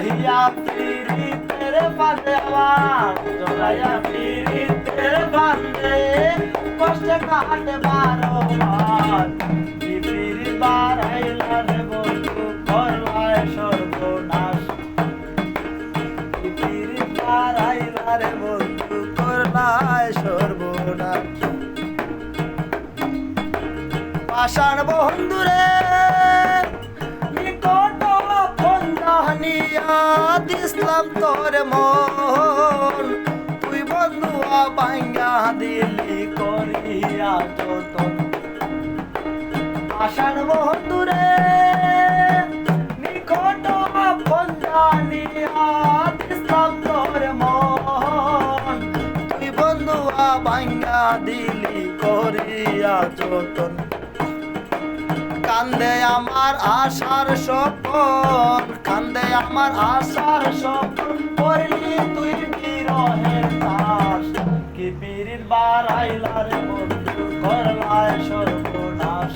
জড়াইয়া পীড়িতের ফাঁদে আমার জড়াইয়া পীড়িতের ফাঁদে, কষ্টে কাটে বারো বার পীড়িত বাড়াইলা রে বন্ধু করলায় সর্বনাশ। পীড়িত বাড়াইলা রে বন্ধু করলায় সর্বনাশ। পাষাণ বন্ধুরে ফন্দানিয়া দিসলাম তোর মন। তুই বন্ধুয়া বাঙ্গা দিলি করিয়া যতন। পাষাণ বন্ধুরে, নিকট ফন্দানিয়া দিসলাম তোর মন। তুই বন্ধুয়া বাঙ্গা দিলি করিয়া যতন। কান্দে আমার আশার স্বপন, কান্দে আমার আশার স্বপন করলি তুই বিরহের দাস। কি বীরির বারাইলার বন্ধু, করলায় সর্বনাশ।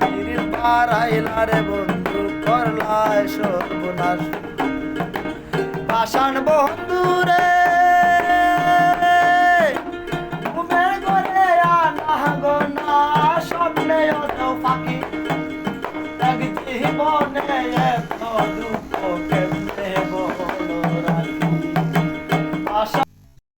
বীরির বারাইলার বন্ধু, করলায় সর্বনাশ। পাষাণ বন্ধুরে ঘুমের